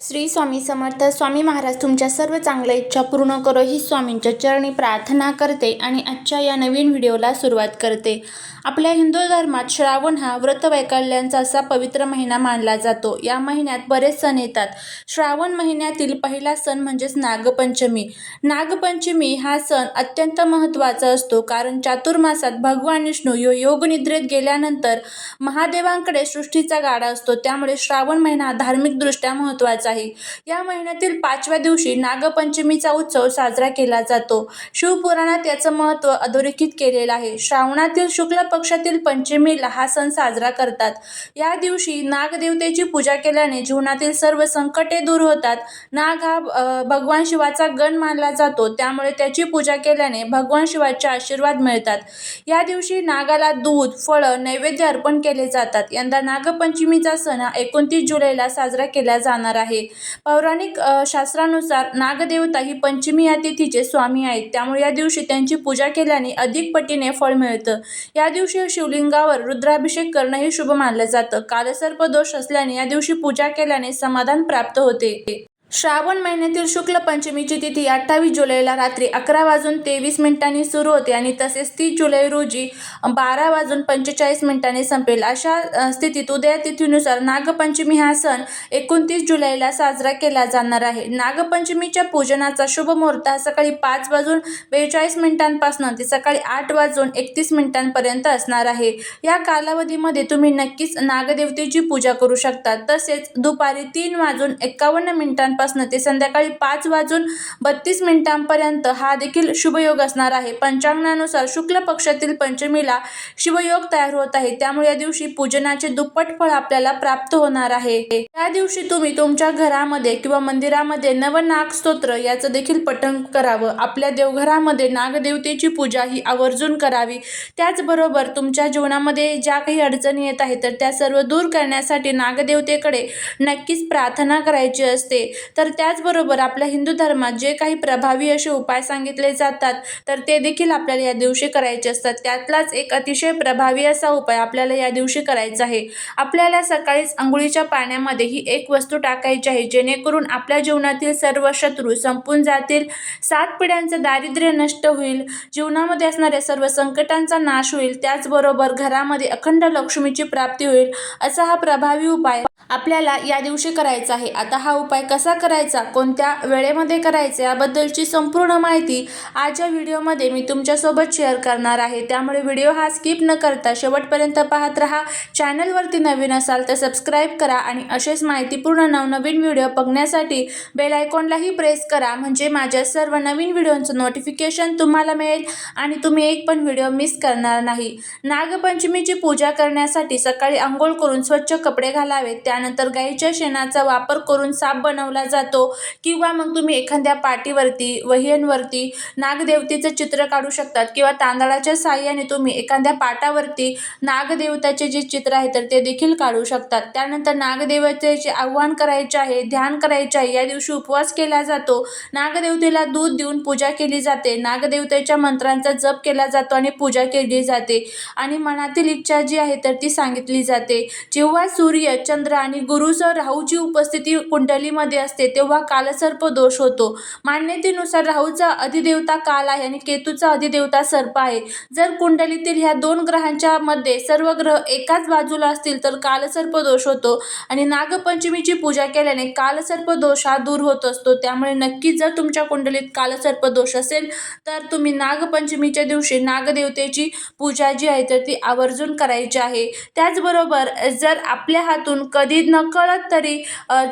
श्री स्वामी समर्थ स्वामी महाराज तुमच्या सर्व चांगल्या इच्छा पूर्ण करो ही स्वामींच्या चरणी प्रार्थना करते आणि आजच्या या नवीन व्हिडिओला सुरुवात करते. आपल्या हिंदू धर्मात श्रावण हा व्रत वैकल्यांचा असा पवित्र महिना मानला जातो. या महिन्यात बरेच सण येतात. श्रावण महिन्यातील पहिला सण म्हणजेच नागपंचमी. नागपंचमी हा सण अत्यंत महत्त्वाचा असतो कारण चातुर्मासात भगवान विष्णू यो योगनिद्रेत गेल्यानंतर महादेवांकडे सृष्टीचा गाडा असतो. त्यामुळे श्रावण महिना धार्मिकदृष्ट्या महत्त्वाचा आहे. या महिन्यातील पाचव्या दिवशी नागपंचमीचा उत्सव साजरा केला जातो. शिवपुराणात याचं महत्त्व अधोरेखित केलेलं आहे. श्रावणातील शुक्ल पक्षातील पंचमीला हा सण साजरा करतात. या दिवशी नागदेवतेची पूजा केल्याने जीवनातील सर्व संकटे दूर होतात. नाग हा भगवान शिवाचा गण मानला जातो. त्यामुळे त्याची पूजा केल्याने भगवान शिवाचे आशीर्वाद मिळतात. या दिवशी नागाला दूध फळं नैवेद्य अर्पण केले जातात. यंदा नागपंचमीचा सण हा एकोणतीस जुलैला साजरा केला जाणार आहे. पौराणिक शास्त्रानुसार नागदेवता ही पंचमी या तिथीचे स्वामी आहेत. त्यामुळे या दिवशी त्यांची पूजा केल्याने अधिक पटीने फळ मिळतं. या दिवशी शिवलिंगावर रुद्राभिषेक करणं हे शुभ मानलं जातं. कालसर्प दोष असल्याने या दिवशी पूजा केल्याने समाधान प्राप्त होते. श्रावण महिन्यातील शुक्ल पंचमीची तिथी अठ्ठावीस जुलैला रात्री अकरा वाजून तेवीस मिनिटांनी सुरू होते आणि तसेच तीस जुलै रोजी बारा वाजून पंचेचाळीस मिनिटांनी संपेल. अशा स्थितीत उदया तिथीनुसार नागपंचमी हा सण एकोणतीस जुलैला साजरा केला जाणार आहे. नागपंचमीच्या पूजनाचा शुभ मुहूर्त हा सकाळी पाच वाजून बेचाळीस मिनिटांपासून ते सकाळी आठ वाजून एकतीस मिनिटांपर्यंत असणार आहे. या कालावधीमध्ये तुम्ही नक्कीच नागदेवतेची पूजा करू शकता. तसेच दुपारी तीन वाजून एकावन्न मिनिटांपासून ते संध्याकाळी पाच वाजून बत्तीस मिनिटांपर्यंत हा देखील शुभयोग असणार आहे. पंचांगानुसार शुक्ल पक्षातील पंचमीला शिवयोग तयार होत आहे. त्यामुळे या दिवशी पूजनाचे दुप्पट फळ आपल्याला प्राप्त होणार आहे. या दिवशी तुम्ही तुमच्या घरामध्ये किंवा मंदिरामध्ये नवनाग स्तोत्र याचं देखील पठण करावं. आपल्या देवघरामध्ये नागदेवतेची पूजा ही आवर्जून करावी. त्याचबरोबर तुमच्या जीवनामध्ये ज्या काही अडचणी येत आहेत तर त्या सर्व दूर करण्यासाठी नागदेवतेकडे नक्कीच प्रार्थना करायची असते. तर त्याचबरोबर आपल्या हिंदू धर्मात जे काही प्रभावी असे उपाय सांगितले जातात तर ते देखील आपल्याला या दिवशी करायचे असतात. त्यातलाच एक अतिशय प्रभावी असा उपाय आपल्याला या दिवशी करायचा आहे. आपल्याला सकाळीच आंघोळीच्या पाण्यामध्ये ही एक वस्तू टाकायची आहे जेणेकरून आपल्या जीवनातील सर्व शत्रू संपून जातील सात पिढ्यांचं दारिद्र्य नष्ट होईल जीवनामध्ये असणाऱ्या सर्व संकटांचा नाश होईल त्याचबरोबर घरामध्ये अखंड लक्ष्मीची प्राप्ती होईल असा हा प्रभावी उपाय आपल्याला या दिवशी करायचा आहे. आता हा उपाय कसा करायचा कोणत्या वेळेमध्ये करायचा याबद्दलची संपूर्ण माहिती आज या व्हिडिओमध्ये मी तुमच्यासोबत शेअर करणार आहे. त्यामुळे व्हिडिओ हा स्किप न करता शेवटपर्यंत पाहत राहा. चॅनलवरती नवीन असाल तर सबस्क्राईब करा आणि असेच माहितीपूर्ण नवनवीन व्हिडिओ बघण्यासाठी बेल आयकॉनलाही प्रेस करा. म्हणजे माझ्या सर्व नवीन व्हिडिओंचं नोटिफिकेशन तुम्हाला मिळेल आणि तुम्ही एक पण व्हिडिओ मिस करणार नाही. नागपंचमीची पूजा करण्यासाठी सकाळी आंघोळ करून स्वच्छ कपडे घालावेत. त्यानंतर गाईच्या शेणाचा वापर करून साप बनवला जातो. किंवा मग तुम्ही एखाद्या पाटीवरती वह्यांवरती नागदेवतेचं चित्र काढू शकतात किंवा तांदळाच्या साह्याने तुम्ही एखाद्या पाटावरती नागदेवताचे जे चित्र आहे तर ते देखील काढू शकतात. त्यानंतर नागदेवतेचे आव्हान करायचे आहे ध्यान करायचे आहे या दिवशी उपवास केला जातो. नागदेवतेला दूध देऊन पूजा केली जाते. नागदेवतेच्या मंत्रांचा जप केला जातो आणि पूजा केली जाते. आणि मनातील इच्छा जी आहे तर ती सांगितली जाते. जेव्हा सूर्य चंद्र आणि गुरुसह राहूची उपस्थिती कुंडलीमध्ये असते तेव्हा कालसर्प दोष होतो. मान्यतेनुसार राहूचा अधिदेवता काल आहे आणि केतूचा अधिदेवता सर्प आहे. जर कुंडलीतील ह्या दोन ग्रहांच्या मध्ये सर्व ग्रह एकाच बाजूला असतील तर कालसर्प दोष होतो. आणि नागपंचमीची पूजा केल्याने कालसर्प दोष हा दूर होत असतो. त्यामुळे नक्की जर तुमच्या कुंडलीत कालसर्प दोष असेल तर तुम्ही नागपंचमीच्या दिवशी नागदेवतेची पूजा जी आहे तर ती आवर्जून करायची आहे. त्याचबरोबर जर आपल्या हातून कधी नकळत तरी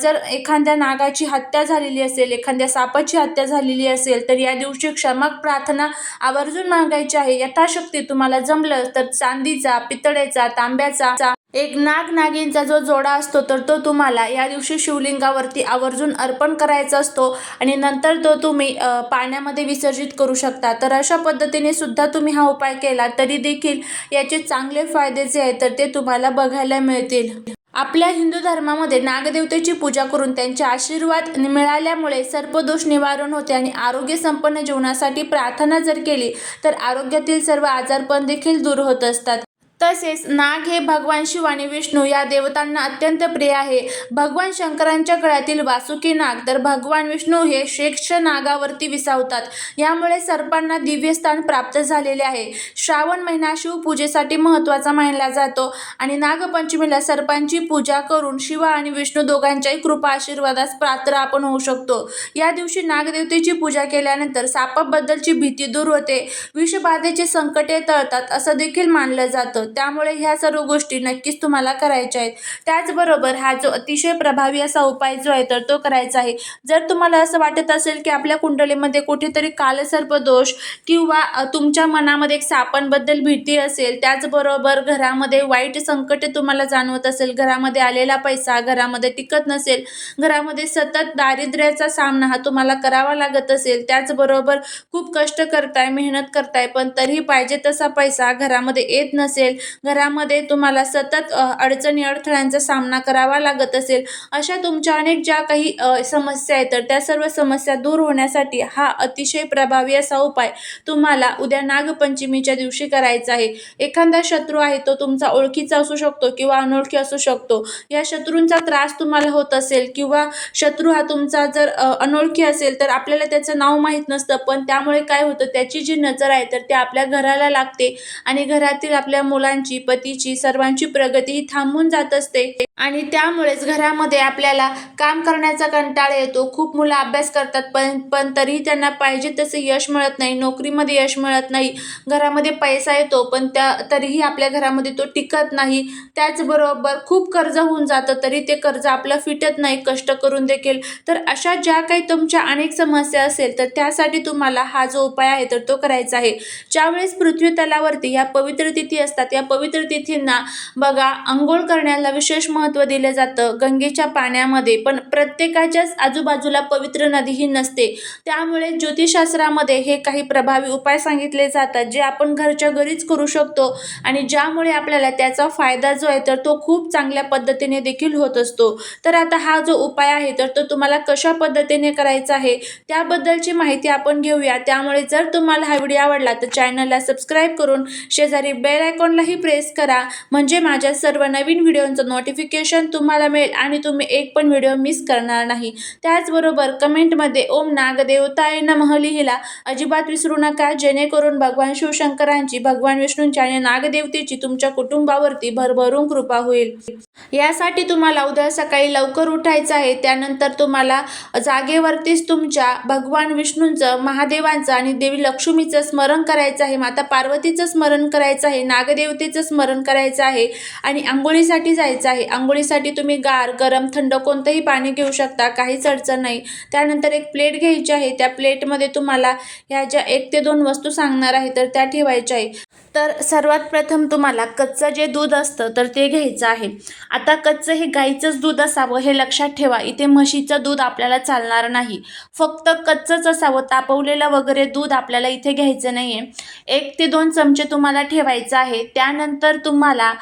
जर एखाद्या नागाची हत्या झालेली असेल एखाद्या सापाची हत्या झालेली असेल तर या दिवशी क्षमक प्रार्थना आवर्जून मागायची आहे. यथाशक्ती तुम्हाला जमलं तर चांदीचा पितळेचा तांब्याचा एक नाग नागिनचा जो जोडा असतो तर तो तुम्हाला या दिवशी शिवलिंगावरती आवर्जून अर्पण करायचा असतो आणि नंतर तो तुम्ही पाण्यामध्ये विसर्जित करू शकता. तर अशा पद्धतीने सुद्धा तुम्ही हा उपाय केला तरी देखील याचे चांगले फायदे जे आहेत तर ते तुम्हाला बघायला मिळतील. आपल्या हिंदू धर्मामध्ये नागदेवतेची पूजा करून त्यांचे आशीर्वाद मिळाल्यामुळे सर्पदोष निवारण होते आणि आरोग्य संपन्न जीवनासाठी प्रार्थना जर केली तर आरोग्यातील सर्व आजारपण देखील दूर होत असतात. तसेच नाग हे भगवान शिव आणि विष्णू या देवतांना अत्यंत प्रिय आहे. भगवान शंकरांच्या गळ्यातील वासुकी नाग तर भगवान विष्णू हे शेक्ष नागावरती विसावतात. यामुळे सर्पांना दिव्य स्थान प्राप्त झालेले आहे. श्रावण महिना शिवपूजेसाठी महत्त्वाचा मानला जातो आणि नागपंचमीला सर्पांची पूजा करून शिव आणि विष्णू दोघांच्याही कृपा आशीर्वादास पात्र आपण होऊ शकतो. या दिवशी नागदेवतेची पूजा केल्यानंतर सापाबद्दलची भीती दूर होते. विषबाधेचे संकटे टळतात असं देखील मानलं जातं. त्यामुळे ह्या सर्व गोष्टी नक्कीच तुम्हाला करायच्या आहेत. त्याचबरोबर हा जो अतिशय प्रभावी असा उपाय जो आहे तर तो करायचा आहे. जर तुम्हाला असं वाटत असेल की आपल्या कुंडलीमध्ये कुठेतरी कालसर्प दोष किंवा तुमच्या मनामध्ये एक सापांबद्दल भीती असेल त्याचबरोबर घरामध्ये वाईट संकटे तुम्हाला जाणवत असेल घरामध्ये आलेला पैसा घरामध्ये टिकत नसेल घरामध्ये सतत दारिद्र्याचा सामना हा तुम्हाला करावा लागत असेल त्याचबरोबर खूप कष्ट करताय मेहनत करताय पण तरीही पाहिजे तसा पैसा घरामध्ये येत नसेल घरामध्ये तुम्हाला सतत अडचणी अडथळ्यांचा सामना करावा लागत असेल अशा तुमच्या अनेक ज्या काही समस्या आहेत तर त्या सर्व समस्या दूर होण्यासाठी हा अतिशय प्रभावी असा उपाय तुम्हाला उद्या नागपंचमीच्या दिवशी करायचा आहे. एखादा शत्रू आहे तो तुमचा ओळखीचा असू शकतो किंवा अनोळखी असू शकतो. या शत्रूंचा त्रास तुम्हाला होत असेल किंवा शत्रू हा तुमचा जर अनोळखी असेल तर आपल्याला त्याचं नाव माहीत नसतं पण त्यामुळे काय होतं त्याची जी नजर आहे तर ती आपल्या घराला लागते आणि घरातील आपल्या मुलांची पतीची सर्वांची प्रगती थांबून जात असते. आणि त्यामुळेच घरामध्ये आपल्याला काम करण्याचा कंटाळा येतो. खूप मुलं अभ्यास करतात पण पण तरीही त्यांना पाहिजे तसे यश मिळत नाही. नोकरीमध्ये यश मिळत नाही. घरामध्ये पैसा येतो पण त्या तरीही आपल्या घरामध्ये तो टिकत नाही. त्याचबरोबर खूप कर्ज होऊन जातं तरी ते कर्ज आपलं फिटत नाही कष्ट करून देखील. तर अशा ज्या काही तुमच्या अनेक समस्या असेल तर त्यासाठी तुम्हाला हा जो उपाय आहे तर तो करायचा आहे. ज्यावेळेस पृथ्वी तलावरती ह्या पवित्र तिथी असतात या पवित्र तिथींना बघा आंघोळ करण्याला विशेष महत्त्व दिलं जातं. गंगेच्या पाण्यामध्ये पण प्रत्येकाच्याच आजूबाजूला पवित्र नदी ही नसते. त्यामुळे ज्योतिषशास्त्रामध्ये हे काही प्रभावी उपाय सांगितले जातात जे आपण घरच्या घरीच करू शकतो आणि ज्यामुळे आपल्याला त्याचा फायदा जो आहे तर तो खूप चांगल्या पद्धतीने देखील होत असतो. तर आता हा जो उपाय आहे तर तो तुम्हाला कशा पद्धतीने करायचा आहे त्याबद्दलची माहिती आपण घेऊया. त्यामुळे जर तुम्हाला हा व्हिडिओ आवडला तर चॅनलला सबस्क्राईब करून शेजारी बेल आयकॉनलाही प्रेस करा. म्हणजे माझ्या सर्व नवीन व्हिडिओंचं नोटिफिकेशन तुम्हाला मिळेल आणि तुम्ही एक पण व्हिडिओ मिस करणार नाही. त्याचबरोबर कमेंटमध्ये ओम नागदेवताय नमः लिहिला. अजिबात विसरू नका. जेणेकरून भगवान शिवशंकरांची भगवान विष्णूंची आणि नागदेवतेची तुमच्या कुटुंबावरती भरभरून कृपा होईल. यासाठी तुम्हाला उद्या सकाळी लवकर उठायचं आहे. त्यानंतर तुम्हाला जागेवरतीच तुमच्या भगवान विष्णूंचं महादेवांचं आणि देवी लक्ष्मीचं स्मरण करायचं आहे. माता पार्वतीचं स्मरण करायचं आहे. नागदेव देवतेचं स्मरण करायचं आहे आणि आंघोळीसाठी जायचं आहे. आंघोळीसाठी तुम्ही गार गरम थंड कोणतंही पाणी घेऊ शकता. काहीच अडचण नाही. त्यानंतर एक प्लेट घ्यायची आहे. त्या प्लेटमध्ये तुम्हाला ह्या ज्या एक ते दोन वस्तू सांगणार आहे तर त्या ठेवायच्या आहे. तर सर्वात प्रथम तुम्हाला कच्चं जे दूध असतं तर ते घ्यायचं आहे. आता कच्चं हे गाईचंच दूध असावं हे लक्षात ठेवा. इथे म्हशीचं दूध आपल्याला चालणार नाही. फक्त कच्चंच असावं. तापवलेलं वगैरे दूध आपल्याला इथे घ्यायचं नाही आहे एक ते दोन चमचे तुम्हाला ठेवायचं आहे. त्या त्यानंतर तुम्हाला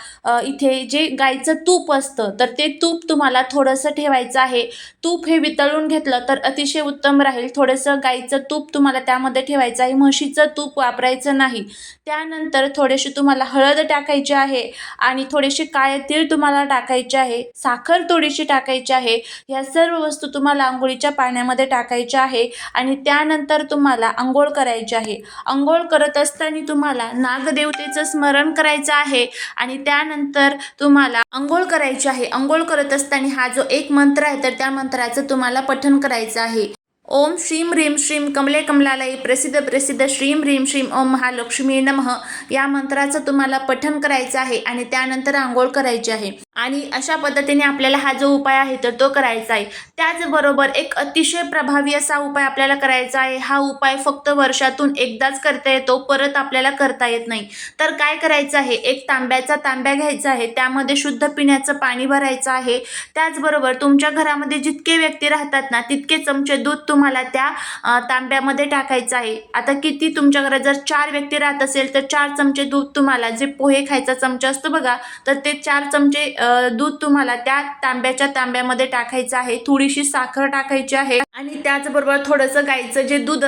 इथे जे गाईचं तूप असतं तर ते तूप तुम्हाला थोडंसं ठेवायचं आहे. तूप हे वितळून घेतलं तर अतिशय उत्तम राहील. थोडंसं गाईचं तूप तुम्हाला त्यामध्ये ठेवायचं आहे. म्हशीचं तूप वापरायचं नाही. त्यानंतर थोडेसे तुम्हाला हळद टाकायची आहे आणि थोडेसे काळे तीळ तुम्हाला टाकायचे आहे. साखर थोडीशी टाकायची आहे. ह्या सर्व वस्तू तुम्हाला आंघोळीच्या पाण्यामध्ये टाकायच्या आहे आणि त्यानंतर तुम्हाला आंघोळ करायची आहे. आंघोळ करत असताना तुम्हाला नागदेवतेचं स्मरण करायचं आहे आणि त्यानंतर तुम्हाला आंघोळ करायची आहे. अंघोळ करत असताना हा जो एक मंत्र आहे तर त्या मंत्राचं तुम्हाला पठन करायचं आहे. ओम श्रीम ह्रीम श्रीम कमले कमलालयी प्रसिद्ध प्रसिद्ध श्रीम ह्रीम श्रीम ओम महालक्ष्मी नमः. या मंत्राचं तुम्हाला पठन करायचं आहे आणि त्यानंतर आंघोळ करायची आहे. आणि अशा पद्धतीने आपल्याला हा जो उपाय आहे तर तो करायचा आहे. त्याचबरोबर एक अतिशय प्रभावी असा उपाय आपल्याला करायचा आहे. हा उपाय फक्त वर्षातून एकदाच करता येतो परत आपल्याला करता येत नाही. तर काय करायचं आहे? एक तांब्याचा तांब्या घ्यायचा आहे. त्यामध्ये शुद्ध पिण्याचं पाणी भरायचं आहे. त्याचबरोबर तुमच्या घरामध्ये जितके व्यक्ती राहतात ना तितके चमचे दूध तुम्हाला त्या तांब्यामध्ये टाकायचं आहे. आता किती तुमच्या घरात जर चार व्यक्ती राहत असेल तर चार चमचे दूध तुम्हाला जे पोहे खायचा चमचा असतो बघा तर ते चार चमचे दूध तुम्हाला त्या तांब्याच्या तांब्यामध्ये टाकायचं आहे. थोडीशी साखर टाकायची आहे. आणि त्याचबरोबर थोडंसं गाईचं जे दूध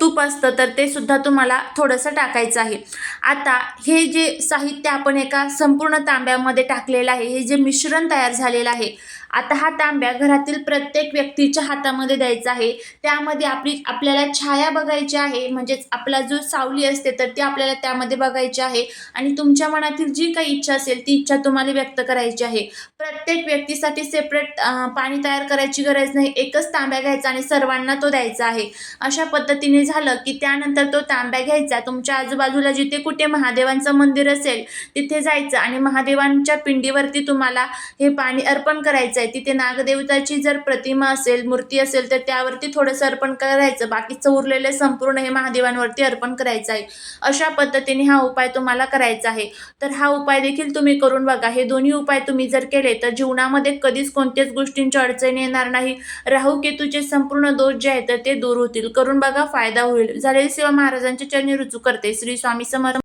तूप असतं तर ते सुद्धा तुम्हाला थोडंसं टाकायचं आहे. आता हे जे साहित्य आपण एका संपूर्ण तांब्यामध्ये टाकलेलं आहे हे जे मिश्रण तयार झालेलं आहे आता हा तांब्या घरातील प्रत्येक व्यक्तीच्या हातामध्ये द्यायचा आहे. त्यामध्ये आपली आपल्याला छाया बघायची आहे. म्हणजेच आपला जो सावली असते तर ती आपल्याला त्यामध्ये बघायची आहे. आणि तुमच्या मनातील जी काही इच्छा असेल ती इच्छा तुम्हाला व्यक्त करायची आहे. प्रत्येक व्यक्तीसाठी सेपरेट पाणी तयार करायची गरज नाही. एकच तांब्या घ्यायचा आणि सर्वांना तो द्यायचा आहे. अशा पद्धतीने झालं की त्यानंतर तो तांब्या घ्यायचा. तुमच्या आजूबाजूला जिथे कुठे महादेवांचं मंदिर असेल तिथे जायचं आणि महादेवांच्या पिंडीवरती तुम्हाला हे पाणी अर्पण करायचं करायचं आहे तिथे नागदेवताची जर प्रतिमा असेल मूर्ती असेल तर त्यावरती थोडंसं अर्पण करायचं. बाकीचं उरलेलं संपूर्ण हे महादेवांवरती अर्पण करायचं आहे. अशा पद्धतीने हा उपाय तुम्हाला करायचा आहे. तर हा उपाय देखील तुम्ही करून बघा. हे दोन्ही उपाय तुम्ही जर केले तर जीवनामध्ये कधीच कोणत्याच गोष्टींची अडचण येणार नाही. राहू केतूचे संपूर्ण दोष जे आहेत तर ते दूर होतील. करून बघा फायदा होईल. झालेली सेवा महाराजांच्या चरणी रुजू करते. श्री स्वामी समर्थ